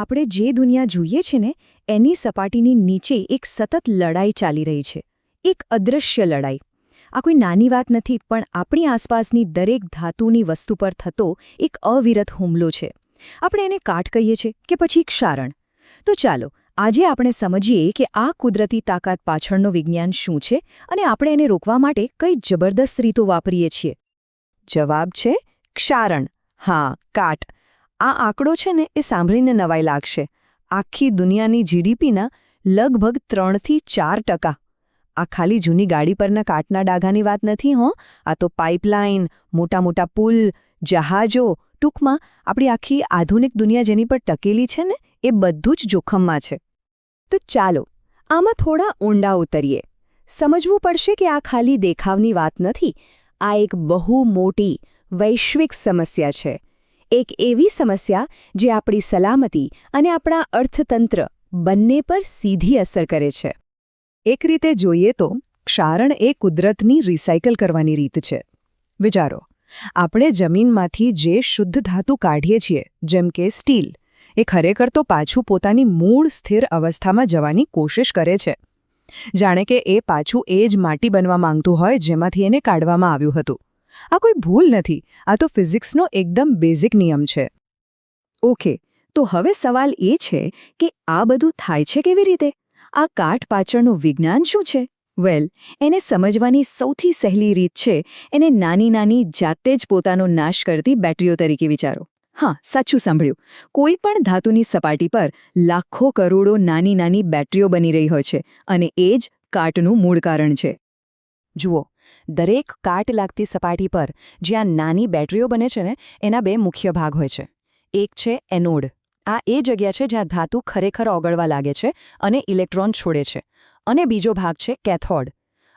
આપણે જે દુનિયા જોઈએ છે ને, એની સપાટીની નીચે એક સતત લડાઈ ચાલી રહી છે. એક અદૃશ્ય લડાઈ. આ કોઈ નાની વાત નથી, પણ આપણી આસપાસની દરેક ધાતુની વસ્તુ પર થતો એક અવિરત હુમલો છે. આપણે એને કાટ કહીએ છીએ કે પછી ક્ષારણ તો ચાલો, આજે આપણે સમજીએ કે આ કુદરતી તાકાત પાછળનું વિજ્ઞાન શું છે અને આપણે એને રોકવા માટે કઈ જબરદસ્ત રીતો વાપરીએ છીએ. જવાબ છે ક્ષારણ. હા, કાટ. આ આંકડો છે ને એ સાંભળીને નવાઈ લાગશે. આખી દુનિયાની જીડીપીના લગભગ ત્રણથી ચાર ટકા. આ ખાલી જૂની ગાડી પરના કાટના ડાઘાની વાત નથી, હો. આ તો પાઇપલાઇન, મોટા મોટા પુલ, જહાજો, ટૂંકમાં આપણી આખી આધુનિક દુનિયા જેની પર ટકેલી છે ને, એ બધું જ જોખમમાં છે. તો ચાલો, આમાં થોડા ઊંડા ઉતરીએ. સમજવું પડશે કે આ ખાલી દેખાવની વાત નથી, આ એક બહુ મોટી વૈશ્વિક સમસ્યા છે. એક એવી સમસ્યા જે આપણી સલામતી અને આપણા અર્થતંત્ર બંને પર સીધી અસર કરે છે. એક રીતે જોઈએ તો, ક્ષારણ એ કુદરતની રિસાયકલ કરવાની રીત છે. વિચારો, આપણે જમીનમાંથી જે શુદ્ધ ધાતુ કાઢીએ છીએ, જેમ કે સ્ટીલ, એ ખરેખર તો પાછું પોતાની મૂળ સ્થિર અવસ્થામાં જવાની કોશિશ કરે છે. જાણે કે એ પાછું એ જ માટી બનવા માંગતું હોય જેમાંથી એને કાઢવામાં આવ્યું હતું. આ કોઈ ભૂલ નથી. આ તો ફિઝિક્સનો એકદમ બેઝિક નિયમ છે. ઓકે તો હવે સવાલ એ છે કે આ બધું થાય છે કેવી રીતે? આ કાટ પાછળનું વિજ્ઞાન શું છે? વેલ એને સમજવાની સૌથી સહેલી રીત છે, એને નાની નાની જાતે જ પોતાનો નાશ કરતી બેટરીઓ તરીકે વિચારો. હા, સાચું સાંભળ્યું. કોઈ પણ ધાતુની સપાટી પર લાખો કરોડો નાની નાની બેટરીઓ બની રહી હોય છે, અને એ જ કાટનું મૂળ કારણ છે. જુઓ દરેક કાટ લાગતી સપાટી પર જ્યાં નાની બેટરીઓ બને છે ને, એના બે મુખ્ય ભાગ હોય છે. એક છે એનોડ. આ એ જગ્યા છે જ્યાં ધાતુ ખરેખર ઓગળવા લાગે છે અને ઇલેક્ટ્રોન છોડે છે. અને બીજો ભાગ છે કેથોડ.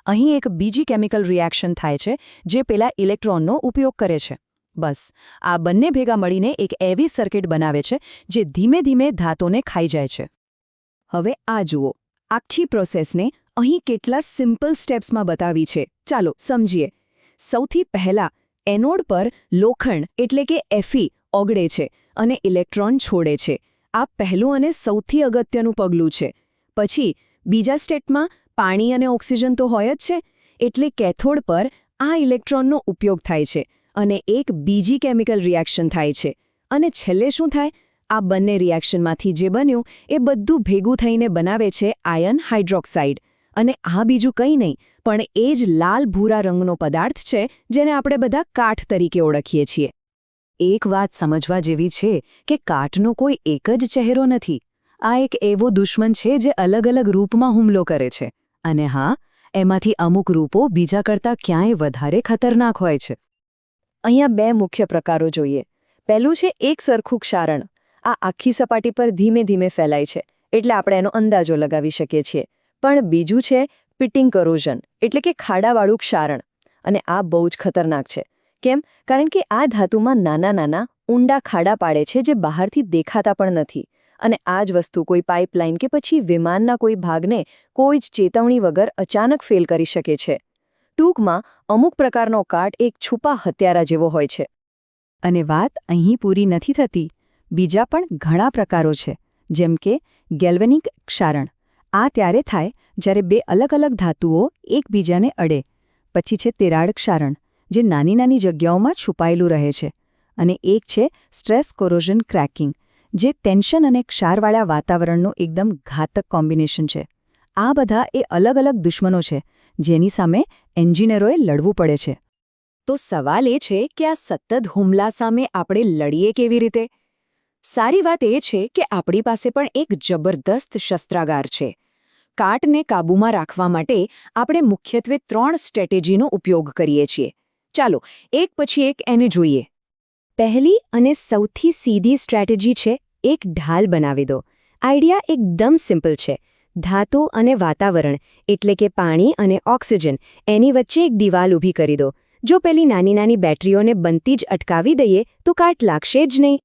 અહીં એક બીજી કેમિકલ રિએક્શન થાય છે જે પેલા ઇલેક્ટ્રોનનો ઉપયોગ કરે છે. બસ, આ બંને ભેગા મળીને એક એવી સર્કિટ બનાવે છે જે ધીમે ધીમે ધાતોને ખાઈ જાય છે. હવે આ જુઓ. આખી પ્રોસેસને અહીં કેટલા સિમ્પલ સ્ટેપ્સમાં બતાવી છે. ચાલો સમજીએ. સૌથી પહેલા, એનોડ પર લોખંડ એટલે કે એફી ઓગળે છે અને ઇલેક્ટ્રોન છોડે છે. આ પહેલું અને સૌથી અગત્યનું પગલું છે. પછી, બીજા સ્ટેટમાં પાણી અને ઓક્સિજન તો હોય જ છે, એટલે કેથોડ પર આ ઇલેક્ટ્રોનનો ઉપયોગ થાય છે અને એક બીજી કેમિકલ રિએક્શન થાય છે. અને છેલ્લે શું થાય? આ બંને રિએક્શનમાંથી જે બન્યું એ બધું ભેગું થઈને બનાવે છે આયન હાઇડ્રોક્સાઇડ. અને આ બીજું કંઈ નહીં, પણ એ જ લાલ ભૂરા રંગનો પદાર્થ છે, જેને આપણે બધા કાઠ તરીકે ઓળખીએ છીએ. એક વાત સમજવા જેવી છે કે કાઠનો કોઈ એક જ ચહેરો નથી. આ એક એવો દુશ્મન છે જે અલગ અલગ રૂપમાં હુમલો કરે છે. અને હા, એમાંથી અમુક રૂપો બીજા કરતાં ક્યાંય વધારે ખતરનાક હોય છે. અહીંયા બે મુખ્ય પ્રકારો જોઈએ. પહેલું છે એક સરખું ક્ષારણ. આ આખી સપાટી પર ધીમે ધીમે ફેલાય છે, એટલે આપણે એનો અંદાજો લગાવી શકીએ છીએ. પણ બીજું છે પિટિંગ કરોઝન, એટલે કે ખાડાવાળું ક્ષારણ. અને આ બહુ જ ખતરનાક છે. કેમ? કારણ કે આ ધાતુમાં નાના નાના ઊંડા ખાડા પાડે છે જે બહારથી દેખાતા પણ નથી. અને આ જ વસ્તુ કોઈ પાઇપલાઇન કે પછી વિમાનના કોઈ ભાગને કોઈ જ ચેતવણી વગર અચાનક ફેલ કરી શકે છે. ટૂંકમાં, અમુક પ્રકારનો કાટ એક છુપા હત્યારા જેવો હોય છે. અને વાત અહીં પૂરી નથી થતી. બીજા પણ ઘણા પ્રકારો છે, જેમ કે ગેલ્વેનિક ક્ષારણ. આ ત્યારે થાય જ્યારે બે અલગ અલગ ધાતુઓ એકબીજાને અડે. પછી છે તિરાડ ક્ષારણ, જે નાની નાની જગ્યાઓમાં છુપાયેલું રહે છે. અને એક છે સ્ટ્રેસ કોરોઝન ક્રેકિંગ, જે ટેન્શન અને ક્ષારવાળા વાતાવરણનું એકદમ ઘાતક કોમ્બિનેશન છે. આ બધા એ અલગ અલગ દુશ્મનો છે, જેની સામે એન્જિનિયરોએ લડવું પડે છે. તો સવાલ એ છે કે આ સતત હુમલા સામે આપણે લડીએ કેવી રીતે? સારી વાત એ છે કે આપણી પાસે પણ એક જબરદસ્ત શસ્ત્રાગાર છે. કાટને કાબૂમાં રાખવા માટે આપણે મુખ્યત્વે ત્રણ સ્ટ્રેટેજીનો ઉપયોગ કરીએ છીએ. ચાલો, એક પછી એક એને જોઈએ. પહેલી અને સૌથી સીધી સ્ટ્રેટેજી છે, એક ઢાલ બનાવી દો. આઈડિયા એકદમ સિમ્પલ છે. ધાતુ અને વાતાવરણ, એટલે કે પાણી અને ઓક્સિજન, એની વચ્ચે એક દિવાલ ઊભી કરી દો. જો પેલી નાની નાની બેટરીઓને બનતી જ અટકાવી દઈએ, તો કાટ લાગશે જ નહીં.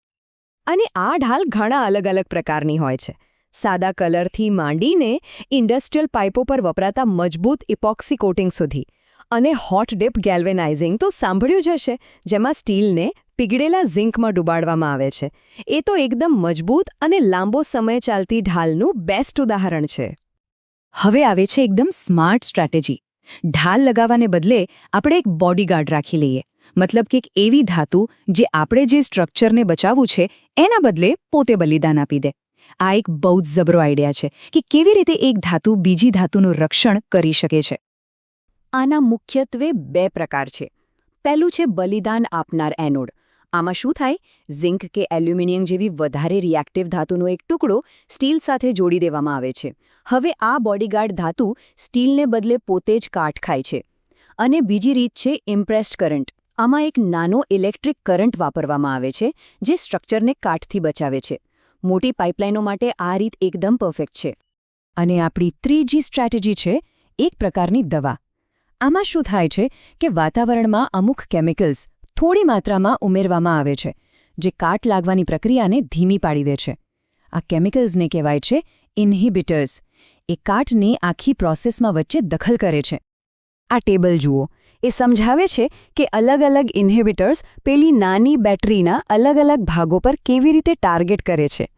અને આ ઢાલ ઘણા અલગ અલગ પ્રકારની હોય છે. સાદા કલરથી માંડીને ઇન્ડસ્ટ્રીયલ પાઇપો પર વપરાતા મજબૂત ઇપોક્સી કોટિંગ સુધી. અને હોટ ડિપ ગેલ્વેનાઇઝિંગ તો સાંભળ્યું જ હશે, જેમાં સ્ટીલને પીગળેલા ઝિંકમાં ડુબાડવામાં આવે છે. એ તો એકદમ મજબૂત અને લાંબો સમય ચાલતી ઢાલનું બેસ્ટ ઉદાહરણ છે. હવે આવે છે એકદમ સ્માર્ટ સ્ટ્રેટેજી. ઢાલ લગાવવાને બદલે આપણે એક બોડીગાર્ડ રાખી લઈએ. મતલબ કે એક એવી ધાતુ જે આપણે જે સ્ટ્રક્ચરને બચાવવું છે, એના બદલે પોતે બલિદાન આપી દે. આ એક બહુ જ જબરો આઈડિયા છે કે કેવી રીતે એક ધાતુ બીજી ધાતુનું રક્ષણ કરી શકે છે. આના મુખ્યત્વે બે પ્રકાર છે. પહેલું છે બલિદાન આપનાર એનોડ. આમાં શું થાય? ઝિંક કે એલ્યુમિનિયમ જેવી વધારે રિએક્ટિવ ધાતુનો એક ટુકડો સ્ટીલ સાથે જોડી દેવામાં આવે છે. હવે આ બોડીગાર્ડ ધાતુ સ્ટીલને બદલે પોતે જ કાટ ખાય છે. અને બીજી રીત છે ઇમ્પ્રેસ્ડ કરંટ. આમાં એક નાનો ઇલેક્ટ્રિક કરંટ વાપરવામાં આવે છે જે સ્ટ્રક્ચરને કાટથી બચાવે છે. મોટી પાઇપલાઇનો માટે આ રીત એકદમ પરફેક્ટ છે. અને આપણી ત્રીજી સ્ટ્રેટેજી છે એક પ્રકારની દવા. આમાં શું થાય છે કે વાતાવરણમાં અમુક કેમિકલ્સ થોડી માત્રામાં ઉમેરવામાં આવે છે, જે કાટ લાગવાની પ્રક્રિયાને ધીમી પાડી દે છે. આ કેમિકલ્સને કહેવાય છે ઇન્હિબિટર્સ. એ કાટને આખી પ્રોસેસમાં વચ્ચે દખલ કરે છે. આ ટેબલ જુઓ. એ સમજાવે છે કે અલગ અલગ ઇન્હિબિટર્સ પેલી નાની બેટરીના અલગ અલગ ભાગો પર કેવી રીતે ટાર્ગેટ કરે છે.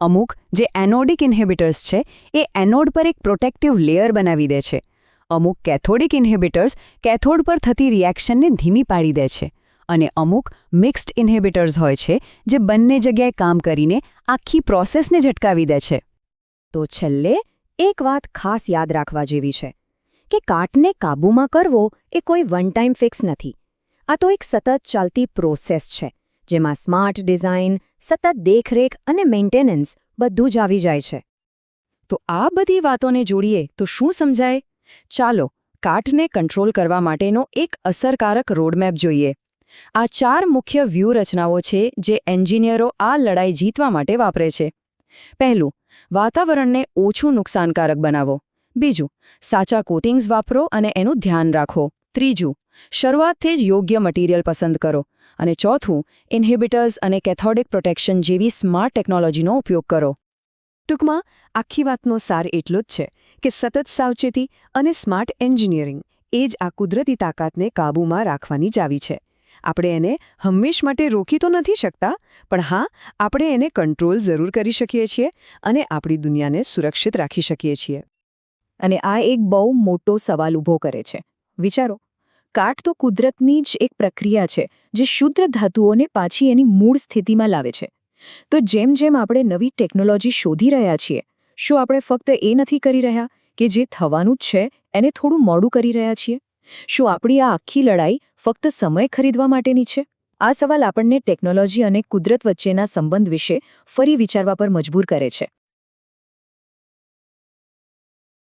અમુક જે એનોડિક ઇન્હિબિટર્સ છે, એ એનોડ પર એક પ્રોટેક્ટિવ લેયર બનાવી દે છે. અમુક કેથોડિક ઇન્હિબિટર્સ કેથોડ પર થતી રિએક્શનને ધીમી પાડી દે છે. અને અમુક મિક્સ્ડ ઇન્હિબિટર્સ હોય છે, જે બંને જગ્યાએ કામ કરીને આખી પ્રોસેસને ઝટકાવી દે છે. તો છેલ્લે એક વાત ખાસ યાદ રાખવા જેવી છે. કે કાટને કાબૂમાં કરવો એ કોઈ વન ટાઈમ ફિક્સ નથી. આ તો એક સતત ચાલતી પ્રોસેસ છે, જેમાં સ્માર્ટ ડિઝાઇન સતત દેખરેખ અને મેન્ટેનન્સ બધું જ આવી જાય છે. તો આ બધી વાતોને જોડીએ તો શું સમજાય? ચાલો, કાટને કંટ્રોલ કરવા માટેનો એક અસરકારક રોડમેપ જોઈએ. આ ચાર મુખ્ય વ્યૂહરચનાઓ છે જે એન્જિનિયરો આ લડાઈ જીતવા માટે વાપરે છે. પહેલું, વાતાવરણને ઓછું નુકસાનકારક બનાવો. બીજું, સાચા કોટિંગ્સ વાપરો અને એનું ધ્યાન રાખો. ત્રીજું, શરૂઆતથી જ યોગ્ય મટીરિયલ પસંદ કરો. અને ચોથું ઇન્હિબિટર્સ અને કેથોડિક પ્રોટેક્શન જેવી સ્માર્ટ ટેકનોલોજીનો ઉપયોગ કરો. ટૂંકમાં, આખી વાતનો સાર એટલો જ છે કે સતત સાવચેતી અને સ્માર્ટ એન્જિનિયરિંગ એ જ આ કુદરતી તાકાતને કાબૂમાં રાખવાની ચાવી છે. આપણે એને હંમેશ માટે રોકી તો નથી શકતા, પણ હા, આપણે એને કંટ્રોલ જરૂર કરી શકીએ છીએ અને આપણી દુનિયાને સુરક્ષિત રાખી શકીએ છીએ. અને આ એક બહુ મોટો સવાલ ઊભો કરે છે. વિચારો, કાટ તો કુદરતની જ એક પ્રક્રિયા છે જે શુદ્ધ ધાતુઓને પાછી એની મૂળ સ્થિતિમાં લાવે છે. તો જેમ જેમ આપણે નવી ટેકનોલોજી શોધી રહ્યા છીએ, શું આપણે ફક્ત એ નથી કરી રહ્યા કે જે થવાનું જ છે, એને થોડું મોડું કરી રહ્યા છીએ? શું આપણી આ આખી લડાઈ ફક્ત સમય ખરીદવા માટેની છે? આ સવાલ આપણને ટેકનોલોજી અને કુદરત વચ્ચેના સંબંધ વિશે ફરી વિચારવા પર મજબૂર કરે છે.